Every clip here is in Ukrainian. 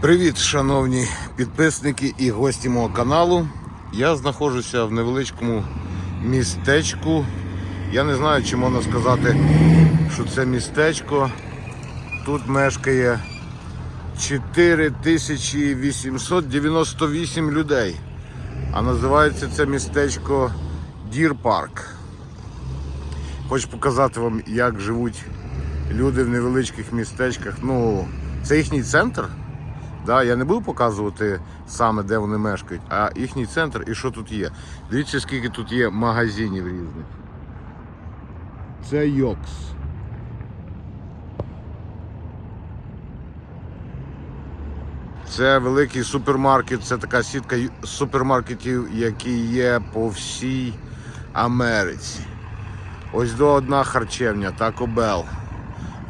Привіт, шановні підписники і гості мого каналу. Я знаходжуся в невеличкому містечку. Я не знаю, чи можна сказати, що це містечко. Тут мешкає 4898 людей. А називається це містечко Дір Парк. Хочу показати вам, як живуть люди в невеличких містечках. Ну, це їхній центр. Да, я не буду показувати саме, де вони мешкають, а їхній центр і що тут є. Дивіться, скільки тут є магазинів різних. Це Йокс. Це великий супермаркет, це така сітка супермаркетів, які є по всій Америці. Ось до одна харчевня, Taco Bell.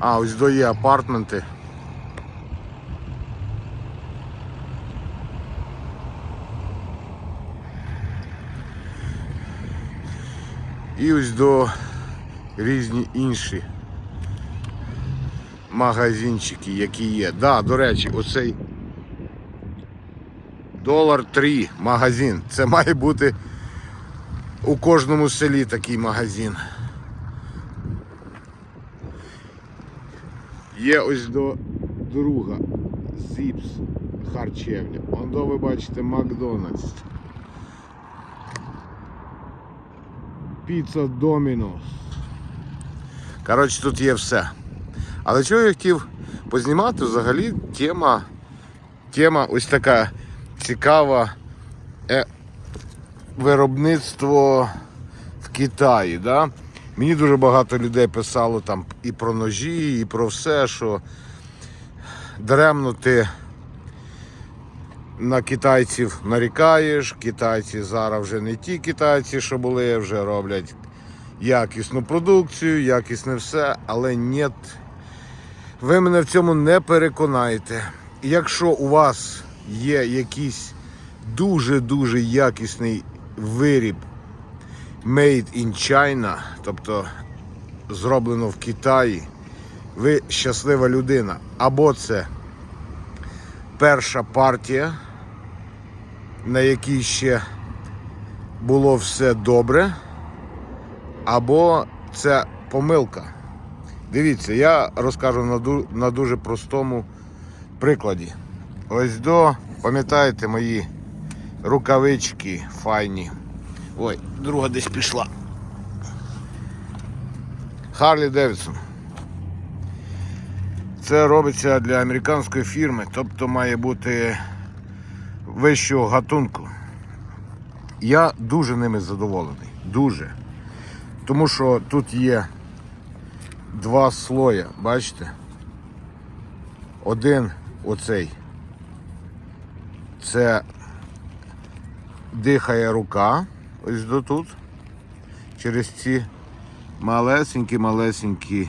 А, ось до є апартменти. І ось до різні інші магазинчики, які є. Да, до речі, оцей долар 3 магазин. Це має бути у кожному селі такий магазин. Є ось до друга Зіпс харчевня. Ондо ви бачите Макдональдс. Піца Домінос. Коротше, тут є все. Але чого я хотів познімати взагалі тема, тема ось така цікава е, виробництво в Китаї. Да? Мені дуже багато людей писало там і про ножі, і про все, що даремно ти на китайців нарікаєш. Китайці зараз вже не ті китайці, що були, вже роблять якісну продукцію, якісне все, але ні. Ви мене в цьому не переконаєте. Якщо у вас є якийсь дуже-дуже якісний виріб Made in China, тобто зроблено в Китаї, ви щаслива людина. Або це перша партія, на якій ще було все добре, або це помилка. Дивіться, я розкажу на, дуже простому прикладі. Ось до, пам'ятаєте, мої рукавички файні. Ой, друга десь пішла. Харлі Девідсон. Це робиться для американської фірми, тобто має бути вищого гатунку. Я дуже ними задоволений. Дуже. Тому що тут є два слоя, бачите? Один оцей. Це дихає рука, ось до тут, через ці малесенькі-малесенькі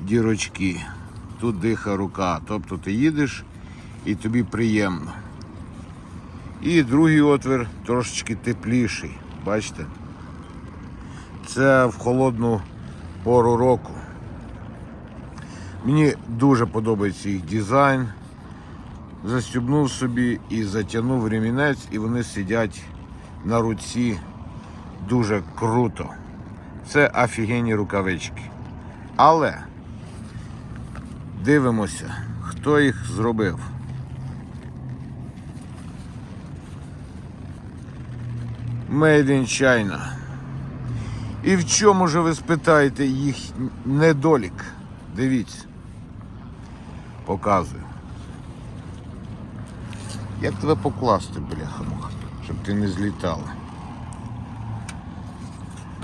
дірочки. Тут дихає рука. Тобто ти їдеш і тобі приємно. І другий отвір трошечки тепліший. Бачите? Це в холодну пору року. Мені дуже подобається їх дизайн. Застібнув собі і затягнув ремінець, і вони сидять на руці дуже круто. Це офігенні рукавички. Але дивимося, хто їх зробив. Made in China. І в чому же ви спитаєте їх недолік? Дивіться. Показую. Як тебе покласти, бляха-муха, щоб ти не злітала?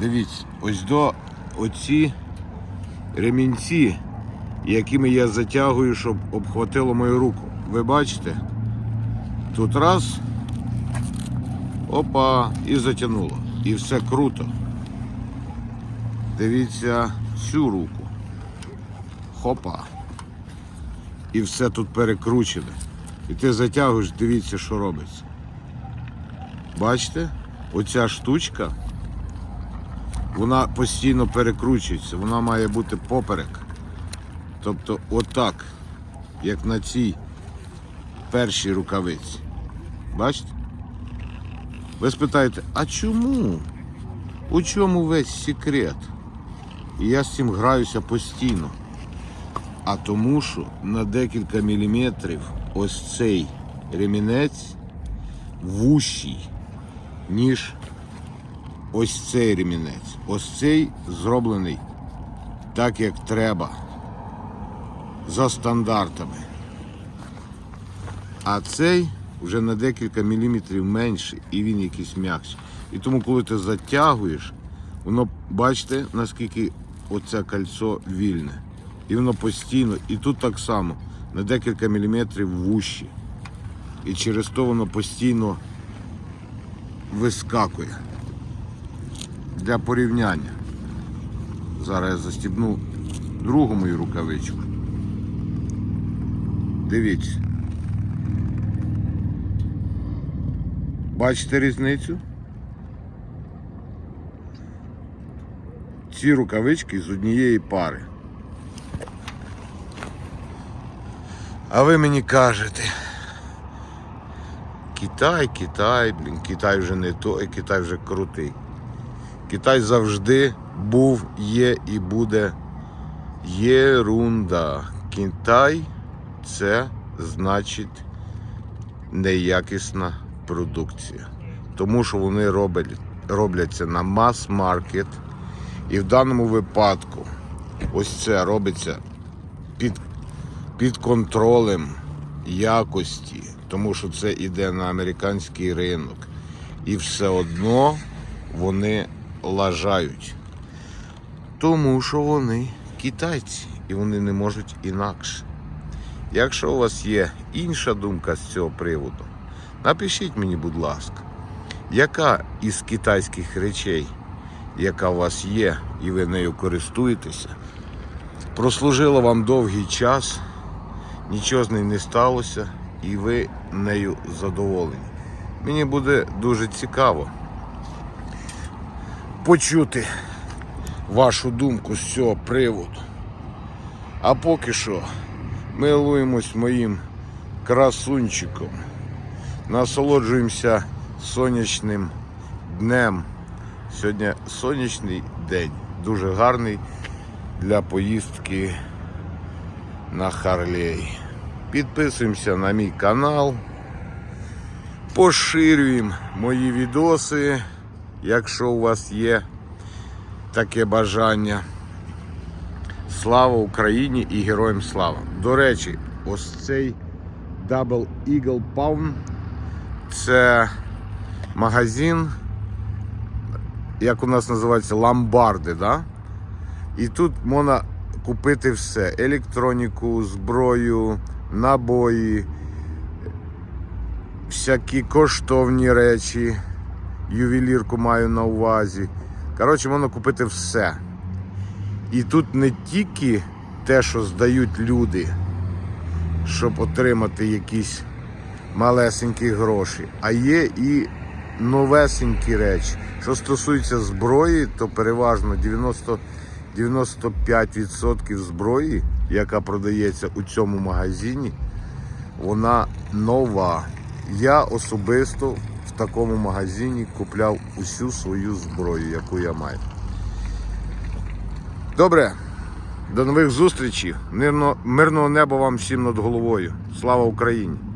Дивіться, ось до оці ремінці, якими я затягую, щоб обхватило мою руку. Ви бачите? Тут раз. Опа, і затягнуло. І все круто. Дивіться цю руку. Хопа. І все тут перекручене. І ти затягуєш, дивіться, що робиться. Бачите? Оця штучка, вона постійно перекручується, вона має бути поперек. Тобто отак, як на цій перші рукавиці. Бачите? Ви спитаєте, а чому? У чому весь секрет? І я з цим граюся постійно. А тому, що на декілька міліметрів ось цей ремінець вущий, ніж ось цей ремінець. Ось цей зроблений так, як треба, за стандартами. А цей вже на декілька міліметрів менший і він якийсь м'якший. І тому, коли ти затягуєш, воно бачите, наскільки оце кольцо вільне. І воно постійно, і тут так само, на декілька міліметрів вущі. І через то воно постійно вискакує. Для порівняння. Зараз я застібну другу мою рукавичку. Дивіться. Бачите різницю? Ці рукавички з однієї пари. А ви мені кажете. Китай, Китай, блін, Китай вже не той, Китай вже крутий. Китай завжди був, є і буде єрунда. Китай це значить неякісна продукція. Тому що вони роблять, робляться на мас-маркет. І в даному випадку ось це робиться під, під контролем якості, тому що це йде на американський ринок. І все одно вони лажають. Тому що вони китайці і вони не можуть інакше. Якщо у вас є інша думка з цього приводу, напишіть мені, будь ласка, яка із китайських речей, яка у вас є, і ви нею користуєтеся, прослужила вам довгий час, нічого з нею не сталося, і ви нею задоволені. Мені буде дуже цікаво почути вашу думку з цього приводу. А поки що милуємось моїм красунчиком. Насолоджуємося сонячним днем. Сьогодні сонячний день, дуже гарний для поїздки на Харлей. Підписуємося на мій канал, поширюємо мої відоси, якщо у вас є таке бажання. Слава Україні і героям слава! До речі, ось цей Double Eagle Palm це магазин, як у нас називається, ламбарди. Да? І тут можна купити все: електроніку, зброю, набої, всякі коштовні речі, ювелірку маю на увазі. Коротше, можна купити все. І тут не тільки те, що здають люди, щоб отримати якісь малесенькі гроші, а є і новесенькі речі. Що стосується зброї, то переважно 90, 95% зброї, яка продається у цьому магазині, вона нова. Я особисто в такому магазині купляв усю свою зброю, яку я маю. Добре, до нових зустрічей. Мирного неба вам всім над головою. Слава Україні!